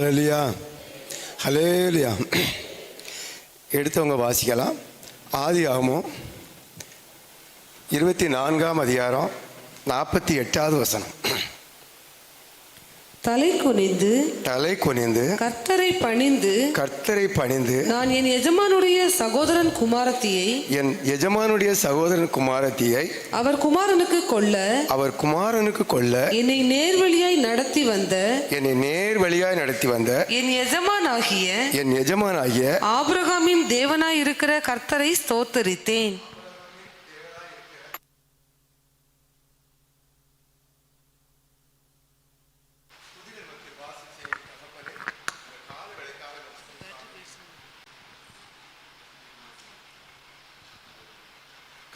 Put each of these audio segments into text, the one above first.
ஹலலியா hallelujah எடுத்தவங்க வாசிக்கலாம். ஆதி ஆகமும் இருபத்தி நான்காம் அதிகாரம் நாற்பத்தி எட்டாவது வசனம். தலை குனிந்து தலை குனிந்து கர்த்தரை பணிந்து கர்த்தரை பணிந்து நான் என் எஜமானுடைய சகோதரன் குமாரத்தியை என் எஜமானுடைய சகோதரன் குமாரத்தியை அவர் குமாரனுக்கு கொல்ல அவர் குமாரனுக்கு கொல்ல என்னை நேர்வழியாய் நடத்தி வந்த என்னை நேர் வழியாய் நடத்தி வந்த என் எஜமானாகிய என் எஜமானாகிய ஆபிரகாமின் தேவனாய் இருக்கிற கர்த்தரை ஸ்தோத்தரித்தேன்.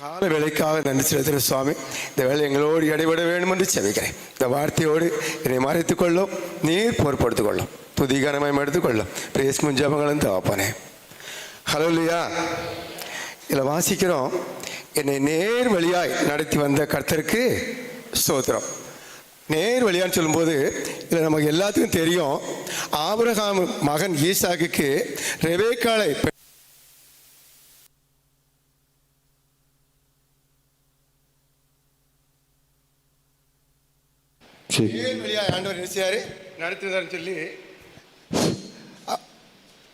கால வேலைக்காக நன்றி செலுத்துகிற சுவாமி இந்த வேலை எங்களோடு இடைவிட வேண்டும் என்று செவிக்கிறேன் இந்த வார்த்தையோடு என்னை மறைத்துக் கொள்ளும் நீர் பொறுப்படுத்திக் கொள்ளும் துதிகரமாய் எடுத்துக்கொள்ளும் பிரேஸ் முஞ்சாபங்களும் தவப்பானே ஹலோ இல்லையா இதில் வாசிக்கிறோம் என்னை நேர் வழியாய் நடத்தி வந்த கர்த்தருக்கு ஸ்தோத்திரம். நேர் வழியான்னு சொல்லும்போது இதில் நமக்கு எல்லாத்துக்கும் தெரியும் ஆபரகாம் மகன் ஈசாக்குக்கு ரெவேக்காலை நேர் வழியாக ஆண்டவர் என்ன செய்யாரு சொல்லி அ-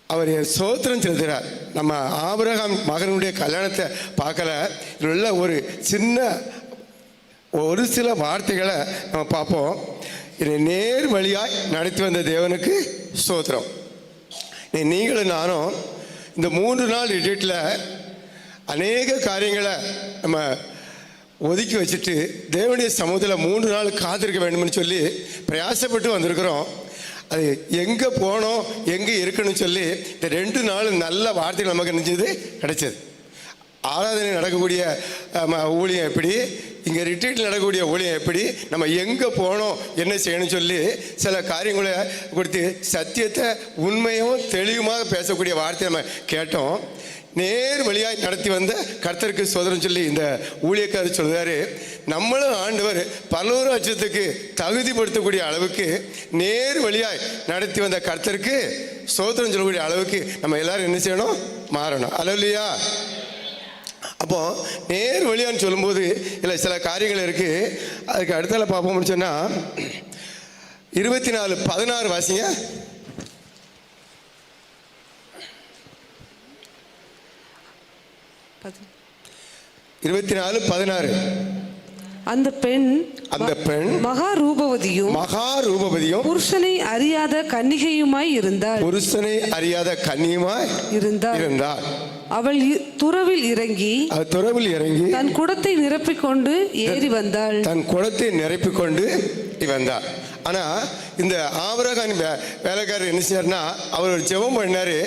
அவர் சோத்திரம் செலுத்துகிறார் நம்ம ஆபரகம் மகனுடைய கல்யாணத்தை பார்க்கல. இதில் உள்ள ஒரு சின்ன ஒரு சில வார்த்தைகளை நம்ம பார்ப்போம். இதை நேர் வழியாய் நடத்தி வந்த தேவனுக்கு சோத்திரம். நீங்களும் நானும் இந்த மூன்று நாள் ரிட்ரீட்டில் அநேக காரியங்களை நம்ம ஒதுக்கி வச்சுட்டு தேவனுடைய சமூகத்தில் மூன்று நாள் காத்திருக்க வேண்டும்னு சொல்லி பிரயாசப்பட்டு வந்திருக்கிறோம். அது எங்கே போனோம் எங்கே இருக்கணும்னு சொல்லி இந்த ரெண்டு நாள் நல்ல வார்த்தைகள் நமக்கு நினைச்சது கிடைச்சது. ஆராதனை நடக்கக்கூடிய ஊழியம் எப்படி? இங்கே ரிட்ரீட்டில் நடக்கக்கூடிய ஊழியம் எப்படி? நம்ம எங்கே போனோம் என்ன செய்யணும்னு சொல்லி சில காரியங்களை கொடுத்து சத்தியத்தை உண்மையும் தெளிவுமாக பேசக்கூடிய வார்த்தையை நம்ம கேட்டோம். நேர் வழியாய் நடத்தி வந்த கர்த்தருக்கு சோதனம் சொல்லி இந்த ஊழியக்காரர் சொல்கிறாரு நம்மளும் ஆண்டவர் பல்லூர் லட்சத்துக்கு தகுதிப்படுத்தக்கூடிய அளவுக்கு நேர் வழியாய் நடத்தி வந்த கர்த்தருக்கு சோதனம் சொல்லக்கூடிய அளவுக்கு நம்ம எல்லாரும் என்ன செய்யணும்? மாறணும். அல்ல இல்லையா அப்போ நேர் வழியான்னு சொல்லும்போது இதில் சில காரியங்கள் இருக்கு. அதுக்கு அடுத்தால பார்ப்போம்னு சொன்னா இருபத்தி நாலு பதினாறு வாசிங்க. இருபத்தி நாலு பதினாறு. அந்த பெண் அந்த பெண் மகா ரூபவதியும் மகா ரூபபதியும் புருஷனை அறியாத கன்னிகையுமாய் இருந்தாள். புருஷனை அறியாத கன்னியுமாய் இருந்தாள். இருந்தாள். அவள் துறவில் இறங்கி துறவில் இறங்கி தன் குடத்தை நிரப்பிக் கொண்டு ஏறி வந்தாள். தன் குடத்தை நிரப்பிக் கொண்டு வந்தார் ஆனா இந்த ஆபரகான் வேலைக்காரர் என்ன செய்யாருன்னா அவர் ஒரு ஜெபம் பண்ணாரு.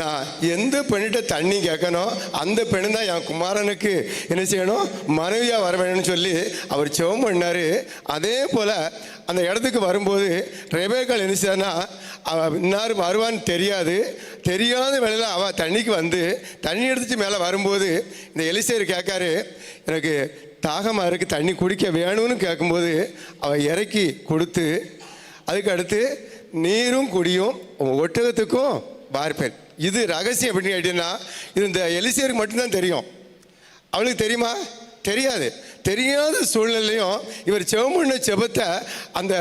நான் எந்த பெண்ணிட்ட தண்ணி கேட்கணும் அந்த பெண்ணு தான் என் குமாரனுக்கு என்ன செய்யணும்? மனைவியாக வர வேணும்னு சொல்லி அவர் செவம் பண்ணார். அதே போல் அந்த இடத்துக்கு வரும்போது ரெபேக்கள் என்ன செய்யாருன்னா அவ இன்னார் வருவான்னு தெரியாது. தெரியாத வேலையில் அவள் தண்ணிக்கு வந்து தண்ணி எடுத்துட்டு மேலே வரும்போது இந்த எலிசேர் கேட்காரு எனக்கு தாகமாக இருக்குது தண்ணி குடிக்க வேணும்னு கேட்கும்போது அவள் இறக்கி கொடுத்து அதுக்கு அடுத்து நீரும் குடியும் ஒட்டகத்துக்கும் பார்ப்பேன் இது ரகசியம் எப்படின்னு கேட்டீங்கன்னா இது இந்த எலிசியருக்கு மட்டும்தான் தெரியும். அவளுக்கு தெரியுமா? தெரியாது. தெரியாத சூழ்நிலையும் இவர் செவமுன்ன செபத்தை அந்த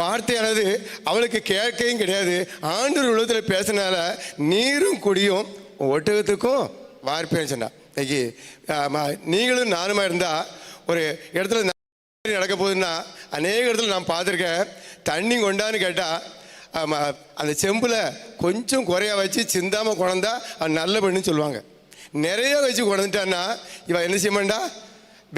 வார்த்தையானது அவளுக்கு கேட்கவும் கிடையாது. ஆண்டு உலகத்தில் பேசினால நீரும் குடியும் ஒட்டகத்துக்கும் வார்ப்பேன்னு சொன்னா. இன்னைக்கு நீங்களும் நானுமா இருந்தால் ஒரு இடத்துல நடக்க போகுதுன்னா அநேக இடத்துல நான் பார்த்துருக்கேன். தண்ணி கொண்டான்னு கேட்டால் அந்த செம்பில் கொஞ்சம் குறையா வச்சு சிந்தாமல் குழந்தா அது நல்ல பெண்ணுன்னு சொல்லுவாங்க. நிறைய வச்சு குழந்துட்டான்னா இவன் என்ன செய்ய மாட்டா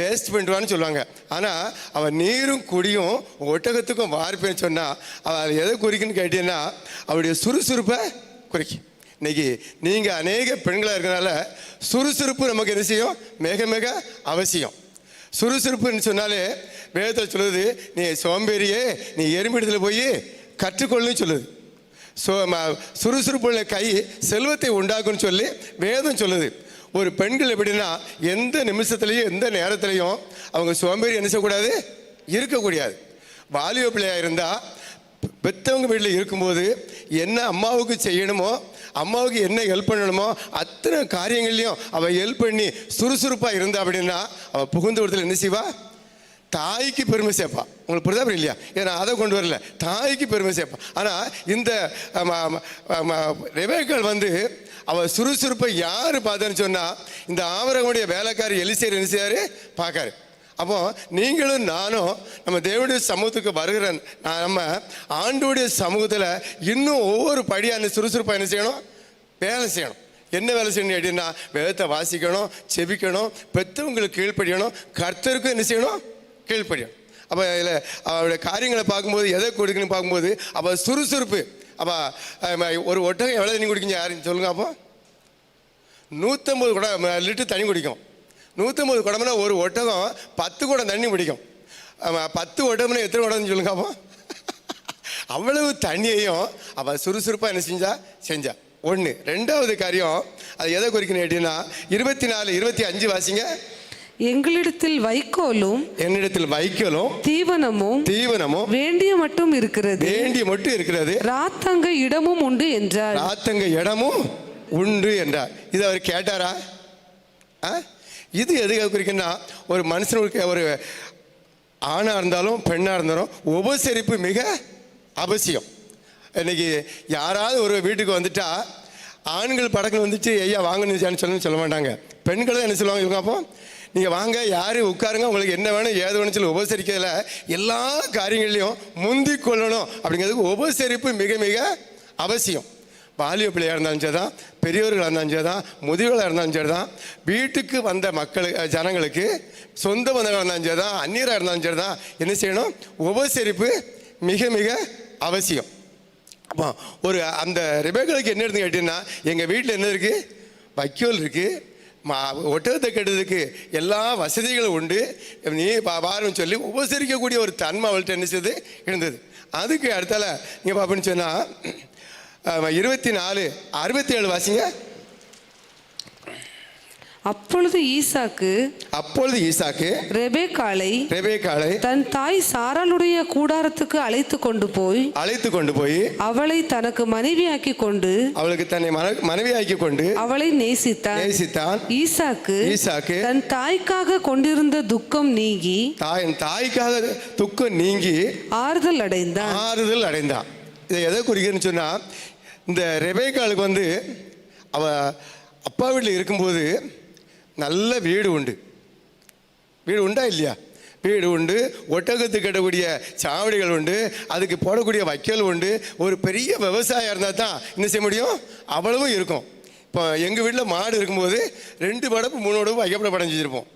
வேஸ்ட் பண்ணிடுவான்னு சொல்லுவாங்க. ஆனால் அவன் நீரும் குடியும் ஒட்டகத்துக்கும் வார்ப்பேன்னு சொன்னால் அவள் அதை எதை குறிக்குன்னு கேட்டீங்கன்னா அவளுடைய சுறுசுறுப்பை குறிக்கும். இன்னைக்கு நீங்கள் அநேக பெண்களாக இருக்கிறனால சுறுசுறுப்பு நமக்கு என்ன செய்யும்? மிக மிக அவசியம். சுறுசுறுப்புன்னு சொன்னாலே வேதத்தில் சொல்லுது நீ சோம்பேறியே நீ எறும்பிடத்தில் போய் கற்றுக்கொள்ளுன்னு சொல்லுது. சோ ம- சுறுசுறுப்புள்ள கை செல்வத்தை உண்டாக்கும்னு சொல்லி வேதம் சொல்லுது. ஒரு பெண்கள் எப்படின்னா எந்த நிமிஷத்துலையும் எந்த நேரத்துலையும் அவங்க சோம்பேறி என்ன செய்யக்கூடாது? இருக்கக்கூடாது. வாலிப பிள்ளையாக இருந்தால் பெற்றவங்க வீட்டில் இருக்கும்போது என்ன அம்மாவுக்கு செய்யணுமோ அம்மாவுக்கு என்ன ஹெல்ப் பண்ணணுமோ அத்தனை காரியங்கள்லையும் அவள் ஹெல்ப் பண்ணி சுறுசுறுப்பாக இருந்தா அப்படின்னா அவள் புகுந்த இடத்துல என்ன செய்வா? தாய்க்கு பெருமை சேர்ப்பா. உங்களுக்கு புரிதா இல்லையா? ஏன்னா அதை கொண்டு வரல. தாய்க்கு பெருமை சேர்ப்பா. ஆனால் இந்த ரெவேக்கள் வந்து அவள் சுறுசுறுப்பை யார் பார்த்தான்னு சொன்னால் இந்த ஆவரகனுடைய வேலைக்காரி எலிசேர் என்ன செய்யாரு பார்க்காரு. அப்போ நீங்களும் நானும் நம்ம தேவனுடைய சமூகத்துக்கு வருகிற நான் நம்ம ஆண்டோடைய சமூகத்தில் இன்னும் ஒவ்வொரு படியான சுறுசுறுப்பாக என்ன செய்யணும்? வேலை செய்யணும். என்ன வேலை செய்யணும் அப்படின்னா வேதத்தை வாசிக்கணும் செபிக்கணும் பெற்றவங்களுக்கு கீழ்ப்படியணும் கர்த்தருக்கும் என்ன செய்யணும்? கீழ்ப்படியும் அப்போ இதில் அவருடைய காரியங்களை பார்க்கும்போது எதை கொடுக்குன்னு பார்க்கும்போது அவள் சுறுசுறுப்பு. அப்போ ஒரு ஒட்டகம் எவ்வளோ தண்ணி குடிக்கீங்க யாருன்னு சொல்லுங்க அப்போ. நூற்றம்பது குடம் லிட்டர் தண்ணி குடிக்கும். நூற்றம்பது குடம்னா ஒரு ஒட்டகம் பத்து குடம் தண்ணி குடிக்கும். பத்து ஒட்டகம்னா எத்தனை குடம்னு சொல்லுங்க அப்போ. அவ்வளவு தண்ணியையும் அவள் சுறுசுறுப்பாக என்ன செஞ்சா? செஞ்சா. ஒன்று ரெண்டாவது காரியம் அது எதை குறிக்கணும் அப்படின்னா இருபத்தி நாலு இருபத்தி அஞ்சு வாசிங்க. எங்களிடத்தில் வைக்கோலும் என்னிடத்தில் வைக்கலும் தீவனமும் தீவனமும் வேண்டிய மட்டும் இருக்கிறது. வேண்டி மட்டும் இருக்கிறது. ராத்தங்க இடமும் உண்டு என்றார். ராத்தங்க இடமும் உண்டு என்றார். இது அவர் கேட்டாரா? இது எதுக்காக குறிக்குன்னா ஒரு மனுஷனுக்கு ஒரு ஆணாக இருந்தாலும் பெண்ணாக இருந்தாலும் உபசரிப்பு மிக அவசியம். இன்னைக்கு யாராவது ஒரு வீட்டுக்கு வந்துட்டா ஆண்கள் படங்கள் வந்துச்சு ஐயா வாங்கணுச்சான்னு சொல்லி சொல்ல மாட்டாங்க. பெண்கள் தான் என்ன சொல்லுவாங்க இவங்க அப்போ? நீங்கள் வாங்க யார் உட்காருங்க உங்களுக்கு என்ன வேணும் ஏது வேணும் சொல்லி உபசரிக்கிறதுல எல்லா காரியங்களையும் முந்தி கொள்ளணும் அப்படிங்கிறதுக்கு உபசரிப்பு மிக மிக அவசியம். பாலிய பிள்ளையாக இருந்தாலும் சரி தான் பெரியவர்களாக இருந்தாலும் சரி தான் முதியவர்களாக இருந்தாலும் சரி தான் வீட்டுக்கு வந்த மக்களுக்கு ஜனங்களுக்கு சொந்த பந்தங்களாக இருந்தாலும் சரி தான் அந்நியராக இருந்தாலும் சரி தான் என்ன செய்யணும்? உபசரிப்பு மிக மிக அவசியம். அப்போ ஒரு அந்த ரிபேக்களுக்கு என்ன இருந்து கேட்டிங்கன்னா எங்கள் வீட்டில் என்ன இருக்குது வைக்கோல் இருக்குது ஒட்டகத்தை கெட்டதுக்கு எல்லா வசதிகளும் உண்டு. நீ பாருன்னு சொல்லி உபசரிக்கக்கூடிய ஒரு தன்மை அவள்கிட்ட என்ன இருந்தது. அதுக்கு அடுத்தால நீங்கள் பார்ப்பேன்னு சொன்னால் இருபத்தி நாலு அறுபத்தி ஏழு வாசிங்க. அப்பொழுது ஈசாக்கு அப்பொழுது ஈசாக்கு ரெபேக்காளை ரெபேக்காளை தன் தாய் சாராளுடைய கூடாரத்துக்கு அழைத்து கொண்டு போய் அழைத்து கொண்டு போய் அவளை தனக்கு மனைவியாக்கி கொண்டு அவளுக்கு தன்னை மன மனைவியாக்கி கொண்டு அவளை நேசித்தான். நேசித்தான். ஈசாக்கு ஈசாக்கு தன் தாய்க்காக கொண்டிருந்த துக்கம் நீங்கி தாய் தாய்க்காக துக்கம் நீங்கி ஆறுதல் அடைந்தான். ஆறுதல் அடைந்தான். இதை எதை குறிக்கிறேன்னு சொன்னால் இந்த ரெபேக்காளுக்கு வந்து அவ அப்பா வீட்டில் இருக்கும்போது நல்ல வீடு உண்டு. வீடு உண்டா இல்லையா? வீடு உண்டு ஒட்டகத்துக்கு கட்டக்கூடிய சாவடிகள் உண்டு அதுக்கு போடக்கூடிய வைக்கல் உண்டு. ஒரு பெரிய விவசாயம் இருந்தால் தான் என்ன செய்ய முடியும்? அவ்வளவும் இருக்கும். இப்போ எங்கள் வீட்டில் மாடு இருக்கும்போது ரெண்டு படப்பு மூணு படப்பு வைக்கப்பட படம் செஞ்சுருப்போம்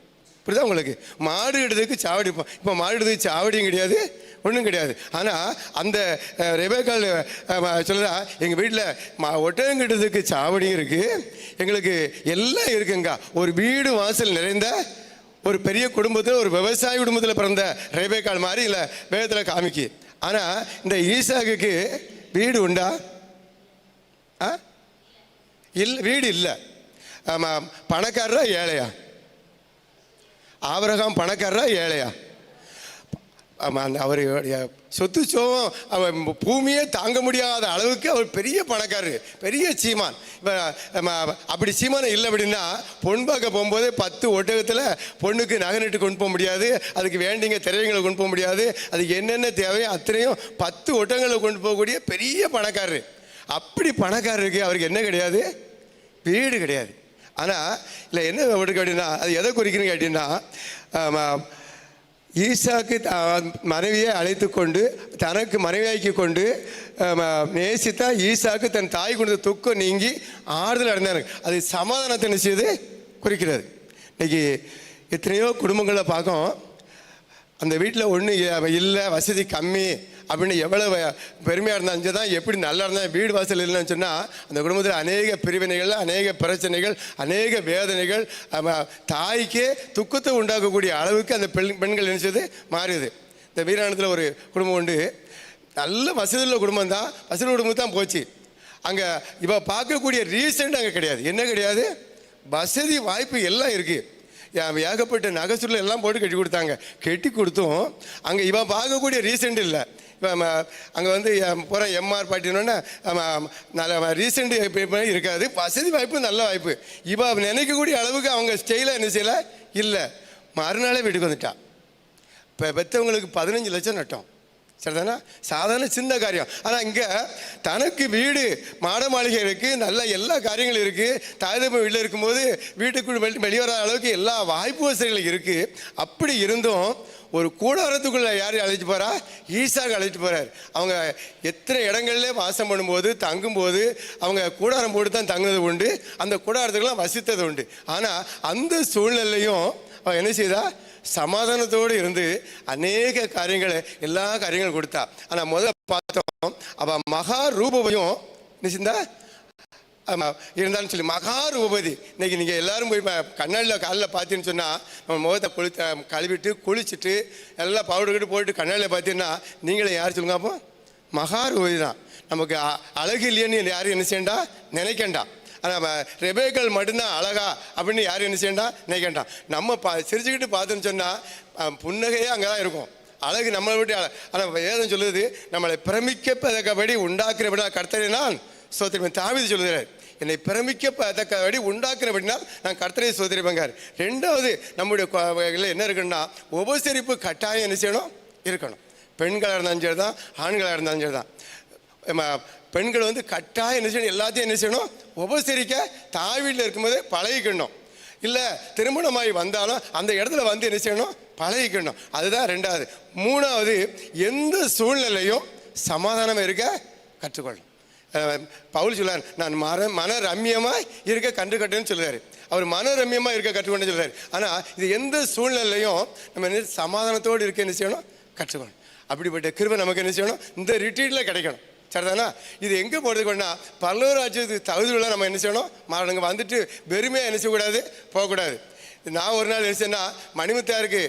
புரியுதா உங்களுக்கு? மாடு இடத்துக்கு சாவடி இப்போ மாடு இடத்துக்கு சாவடியும் கிடையாது ஒன்றும் கிடையாது. ஆனால் அந்த ரெபேக்கால் சொல்லுறா எங்கள் வீட்டில் மா ஒட்டகம் கட்டுறதுக்கு சாவடியும் இருக்குது எங்களுக்கு எல்லாம் இருக்குங்க. ஒரு வீடு வாசல் நிறைந்த ஒரு பெரிய குடும்பத்தில் ஒரு விவசாய குடும்பத்தில் பிறந்த ரேபேக்கால் மாதிரி இல்லை வேதத்தில் காமிக்கு. ஆனால் இந்த ஈசாக்குக்கு வீடு உண்டா? ஆ? இல்லை வீடு இல்லை. ஆமாம் பணக்காரரா ஏழையா? ஆவரகம் பணக்காரரா ஏழையா? ஆமாம் அந்த சொத்து சோகம் அவர் பூமியே தாங்க முடியாத அளவுக்கு அவர் பெரிய பணக்காரர் பெரிய சீமான். இப்போ அப்படி சீமானம் இல்லை அப்படின்னா பொன் பார்க்க போகும்போது பத்து ஒட்டகத்தில் பொண்ணுக்கு நகை கொண்டு போக முடியாது அதுக்கு வேண்டிங்க திரையங்களை கொண்டு போக முடியாது அதுக்கு என்னென்ன தேவையோ அத்தனையும் பத்து ஒட்டகங்களை கொண்டு போகக்கூடிய பெரிய பணக்காரர். அப்படி பணக்காரருக்கு அவருக்கு என்ன கிடையாது? வீடு கிடையாது. ஆனால் இல்லை என்ன அப்படின்னா அது எதை குறிக்கணும் கேட்டீங்கன்னா ஈசாக்கு த- மனைவியை அழைத்து கொண்டு தனக்கு மனைவியாக்கி கொண்டு நேசித்தா ஈசாக்கு தன் தாய் கொடுத்த துக்கம் நீங்கி ஆறுதல் அடைந்தார் அது சமாதானத்தை என்ன செய்யுது? குறிக்கிறது. இன்னைக்கு எத்தனையோ குடும்பங்களை பார்க்கும் அந்த வீட்டில் ஒன்றும் இல்லை வசதி கம்மி. அப்படின்னு எவ்வளவு பெருமையாக இருந்தாலும் தான் எப்படி நல்லா இருந்தால் வீடு வாசல் இல்லைன்னு சொன்னால் அந்த குடும்பத்தில் அநேக பிரிவினைகள் அநேக பிரச்சனைகள் அநேக வேதனைகள் தாய்க்கே துக்கத்தை உண்டாக்கக்கூடிய அளவுக்கு அந்த பெண் பெண்கள் நினைச்சது மாறியது. இந்த வீராணத்தில் ஒரு குடும்பம் உண்டு. நல்ல வசதி உள்ள குடும்பம் தான். வசதி குடும்பம் தான் போச்சு. அங்கே இப்போ பார்க்கக்கூடிய ரீசன்ட் அங்கே கிடையாது. என்ன கிடையாது? வசதி வாய்ப்பு எல்லாம் இருக்குது ஏகப்பட்ட நகைச்சுருள் எல்லாம் போட்டு கட்டி கொடுத்தாங்க. கட்டி கொடுத்தும் அங்கே இவன் பார்க்கக்கூடிய ரீசெண்ட் இல்லை. அங்கே வந்து பூரா எம்ஆர் பாட்டினோன்னா நல்ல ரீசெண்ட் இருக்காது. வசதி வாய்ப்பு நல்ல வாய்ப்பு. இப்போ நினைக்கக்கூடிய அளவுக்கு அவங்க ஸ்டைலாக என்ன செய்யலை? இல்லை. மறுநாளே வீட்டுக்கு வந்துட்டா. இப்போ பெற்றவங்களுக்கு பதினஞ்சு லட்சம் நட்டோம். சரிதானா? சாதாரண சின்ன காரியம். ஆனால் இங்கே தனக்கு வீடு மாட மாளிகை இருக்குது நல்ல எல்லா காரியங்களும் இருக்குது தாய்தப்ப வீட்டில் இருக்கும்போது வீட்டுக்குள் வெளி வெளிவர அளவுக்கு எல்லா வாய்ப்பு வசதிகளும் இருக்குது அப்படி இருந்தும் ஒரு கூடாரத்துக்குள்ளே யார் அழைச்சிட்டு போகிறா ஈசாக அழைச்சிட்டு போகிறார் அவங்க எத்தனை இடங்கள்ல வாசம் பண்ணும்போது தங்கும்போது அவங்க கூடாரம் போட்டு தான் தங்குனது உண்டு. அந்த கூடாரத்துக்கெல்லாம் வசித்தது உண்டு. ஆனால் அந்த சூழ்நிலையும் அவன் என்ன செய்தா? சமாதானத்தோடு இருந்து அநேக காரியங்களை எல்லா காரியங்களும் கொடுத்தா. ஆனால் முதல்ல பார்த்தோம் அவள் மகா ரூபவையும் என்ன ஆமா, இருந்தாலும் சொல்லி மகா ரூபதி. இன்றைக்கி நீங்கள் எல்லாரும் போய் கண்ணாடியில் காலில் பார்த்தீங்கன்னு சொன்னால் நம்ம முகத்தை குளி கழுவிட்டு குளிச்சுட்டு எல்லாம் பவுடர் கிட்ட போட்டு கண்ணாடியில் பார்த்தீங்கன்னா நீங்களே யார் சொல்லுங்க அப்போ? மகா ரூபதி தான். நமக்கு அ- அழகு இல்லைன்னு யாரும் என்ன செய்யண்டா? நினைக்கண்டா. ஆனால் ரெபேக்கள் மட்டும்தான் அழகா அப்படின்னு யாரும் என்ன செய்யண்டா? நினைக்கண்டா. நம்ம பா சிரிச்சுக்கிட்டு பார்த்தோன்னு சொன்னால் புன்னகையே அங்கே தான் இருக்கும். அழகு நம்மளை விட்டு அழ ஆனால் வேதம் சொல்லுது நம்மளை பிரமிக்கப்பதக்கபடி உண்டாக்குறபடி கர்த்தரை நான் சோத்திரிப்பேன் தாவிது சொல்லுகிறார். என்னை பிரமிக்கப்பதக்கபடி உண்டாக்குறபடினால் நான் கர்த்தரை சோதரிப்பேங்கார் ரெண்டாவது நம்முடைய என்ன இருக்குன்னா உபசரிப்பு கட்டாயம் என்ன செய்யணும்? இருக்கணும். பெண்களாக இருந்தாலும் சரி தான் ஆண்களாக இருந்தாலும் சரி தான் பெண்கள் வந்து கட்டாயம் என்ன செய்யணும்? எல்லாத்தையும் என்ன செய்யணும்? உபசரிக்க தாய் வீட்டில் இருக்கும்போது பழகிக்கணும். இல்லை திருமணமாகி வந்தாலும் அந்த இடத்துல வந்து என்ன செய்யணும்? பழகிக்கணும். அதுதான் ரெண்டாவது. மூணாவது எந்த சூழ்நிலையும் சமாதானம் இருக்க கற்றுக்கொள்ளணும். பவுல் சொல்றார் நான் மன மன ரம்யமாக இருக்க கண்டு சொல்கிறார் அவர் மன ரம்யமாக இருக்க கற்றுக்கொண்டு சொல்கிறார் ஆனால் இது எந்த சூழ்நிலையும் நம்ம என்ன சமாதானத்தோடு இருக்க என்ன செய்யணும்? கற்றுக்கணும். அப்படிப்பட்ட கிருபை நமக்கு என்ன செய்யணும்? இந்த ரிட்ரீட்டில் கிடைக்கணும். சரிதானா? இது எங்கே போகிறதுக்குன்னா பல்லவராஜ்யத்துக்கு தகுதியுள்ள நம்ம என்ன செய்யணும்? மாறணுங்க வந்துட்டு வெறுமையாக என்ன செய்யக்கூடாது? போகக்கூடாது. நான் ஒரு நாள் என்ன மணிமுத்தாருக்கு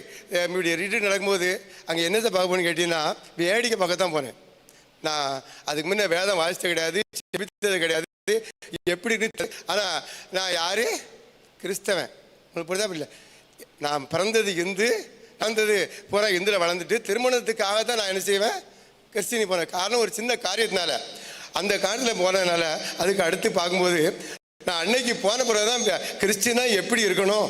இப்படி ரிட்ரீட் நடக்கும்போது அங்கே என்னத்தை பார்க்க போகணும்னு கேட்டிங்கன்னா வேடிக்கை பார்க்க தான் போனேன். நான் அதுக்கு முன்ன வேதம் வாசித்தது கிடையாது செபித்தது கிடையாது. எப்படின்னு ஆனால் நான் யார்? கிறிஸ்தவன். உங்களுக்கு புரிதா இல்லை நான் பிறந்தது இந்து பிறந்தது பூரா இந்துல வளர்ந்துட்டு திருமணத்துக்காக தான் நான் என்ன செய்வேன்? கிறிஸ்டினி போனேன். காரணம் ஒரு சின்ன காரியத்தினால. அந்த காலத்தில் போனதுனால அதுக்கு அடுத்து பார்க்கும்போது நான் அன்னைக்கு போன பிறகு தான் கிறிஸ்டினா எப்படி இருக்கணும்?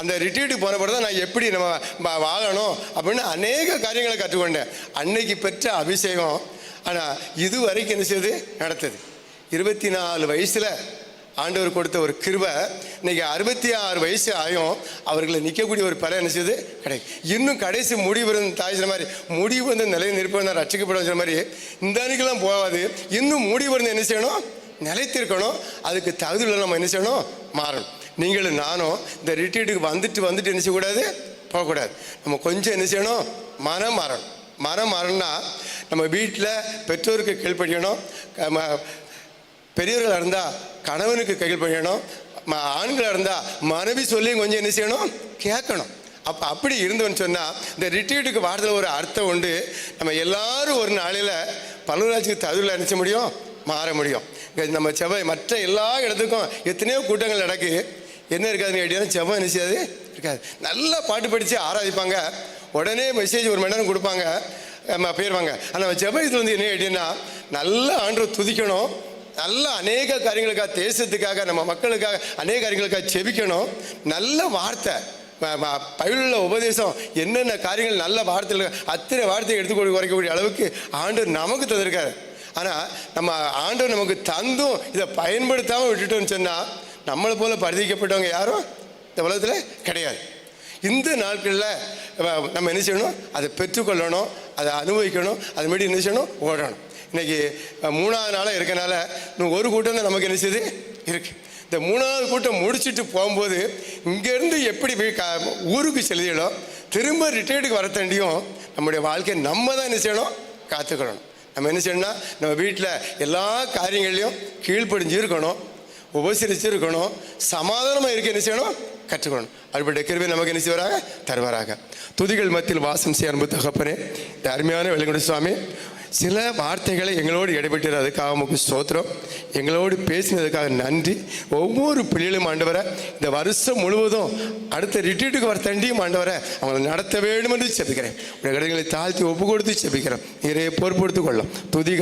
அந்த ரிட்ரீட்டுக்கு போன பிறகு தான் நான் எப்படி நம்ம வாழணும்? அப்படின்னு அநேக காரியங்களை கற்றுக்கொண்டேன். அன்னைக்கு பெற்ற அபிஷேகம் ஆனால் இது வரைக்கும் என்ன செய்யுது நடத்துது. இருபத்தி நாலு வயசில் ஆண்டவர் கொடுத்த ஒரு கிருபை இன்னைக்கு அறுபத்தி ஆறு வயசு ஆயும் அவர்களை நிற்கக்கூடிய ஒரு பலம் என்ன செய்யுது கிடைக்கும். இன்னும் கடைசி முடிவு இருந்த தாய் சொன்ன மாதிரி முடிவு வந்து நிலையை நிற்பது ரட்சிக்கப்படும் சொன்ன மாதிரி இந்த அன்றைக்கெல்லாம் போகாது. இன்னும் முடிவு இருந்து என்ன செய்யணும்? நிலைத்திருக்கணும். அதுக்கு தகுதியில் நம்ம என்ன செய்யணும்? மாறணும். நீங்களும் நானும் இந்த ரிட்ரீட்டுக்கு வந்துட்டு வந்துட்டு என்ன செய்யக்கூடாது? போகக்கூடாது. நம்ம கொஞ்சம் என்ன செய்யணும்? மனம் மாறணும். மரம் மாறணும்னா நம்ம வீட்டில் பெற்றோருக்கு கீழ்ப்படியணும் பெரியவர்களாக இருந்தால் கணவனுக்கு கீழ்ப்படியணும் ஆண்களாக இருந்தால் மனைவி சொல்லி கொஞ்சம் என்ன செய்யணும்? கேட்கணும். அப்போ அப்படி இருந்தோன்னு சொன்னால் இந்த ரிட்ரீட்டுக்கு வாரத்தில் ஒரு அர்த்தம் உண்டு. நம்ம எல்லாரும் ஒரு நாளையில் பல்லூராட்சிக்கு தகுதியில் நினச்ச முடியும்? மாற முடியும். நம்ம செவ்வாய் மற்ற எல்லா இடத்துக்கும் எத்தனையோ கூட்டங்கள் நடக்கு. என்ன இருக்காதுன்னு கேட்டீங்கன்னா செவ்வாய் நினைச்சாது இருக்காது. நல்லா பாட்டு படித்து ஆராதிப்பாங்க. உடனே மெசேஜ் ஒரு மணி நேரம் கொடுப்பாங்க. போயிடுவாங்க ஆனால் ஜெபத்தில் வந்து என்ன அப்படின்னா நல்ல ஆண்டு துதிக்கணும். நல்ல அநேக காரியங்களுக்காக தேசத்துக்காக நம்ம மக்களுக்காக அநேக காரியங்களுக்காக செபிக்கணும் நல்ல வார்த்தை. பயிலுள்ள உபதேசம் என்னென்ன காரியங்கள் நல்ல வார்த்தையில் அத்தனை வார்த்தையை எடுத்துக்கொண்டு குறைக்கக்கூடிய அளவுக்கு ஆண்டு நமக்கு தந்திருக்காரு. ஆனால் நம்ம ஆண்டு நமக்கு தந்தும் இதை பயன்படுத்தாமல் விட்டுட்டோம்னு சொன்னால் நம்மளை போல் பரிதிக்கப்பட்டவங்க யாரும் இந்த உலகத்தில் கிடையாது. இந்த நாட்களில் நம்ம என்ன செய்யணும்? அதை பெற்றுக்கொள்ளணும். அதை அனுபவிக்கணும் அது மாதிரி என்ன செய்யணும்? ஓடணும். இன்னைக்கு மூணாவது நாளாக இருக்கனால இன்னும் ஒரு கூட்டம் தான் நமக்கு என்ன இருக்குது இந்த மூணாவது கூட்டம் முடிச்சுட்டு போகும்போது இங்கேருந்து எப்படி போய் க ஊருக்கு செலுத்திடணும் திரும்ப ரிட்டையர்டுக்கு வரத்தண்டியும் நம்முடைய வாழ்க்கையை நம்ம தான் என்ன செய்யணும்? காத்துக்கணும் நம்ம என்ன செய்யணும்னா நம்ம வீட்டில் எல்லா காரியங்களையும் கீழ்ப்படிஞ்சு இருக்கணும் உபசரிச்சு இருக்கணும் சமாதானமாக இருக்க என்ன செய்யணும்? கற்றுக்கொள்ளணும். அப்படிப்பட்ட கிருவை நமக்கு என்ன செய்வாராக? தருவாராக. துதிகள் மத்தியில் வாசம் செய்ய அன்பு தகப்பனே இந்த அருமையான வெள்ளங்குடி சுவாமி சில வார்த்தைகளை எங்களோடு இடைபெற்றது அதுக்காக உமக்கு ஸ்தோத்திரம் எங்களோடு பேசினதுக்காக நன்றி. ஒவ்வொரு பிள்ளைகளும் ஆண்டவரை இந்த வருஷம் முழுவதும் அடுத்த ரிட்டீட்டுக்கு வர தண்டியும் ஆண்டவரை அவங்களை நடத்த வேண்டும் என்று செபிக்கிறேன். உடைய கடங்களை தாழ்த்தி ஒப்பு கொடுத்து செபிக்கிறேன் இறையை பொறுப்படுத்திக் கொள்ளும். துதிகள்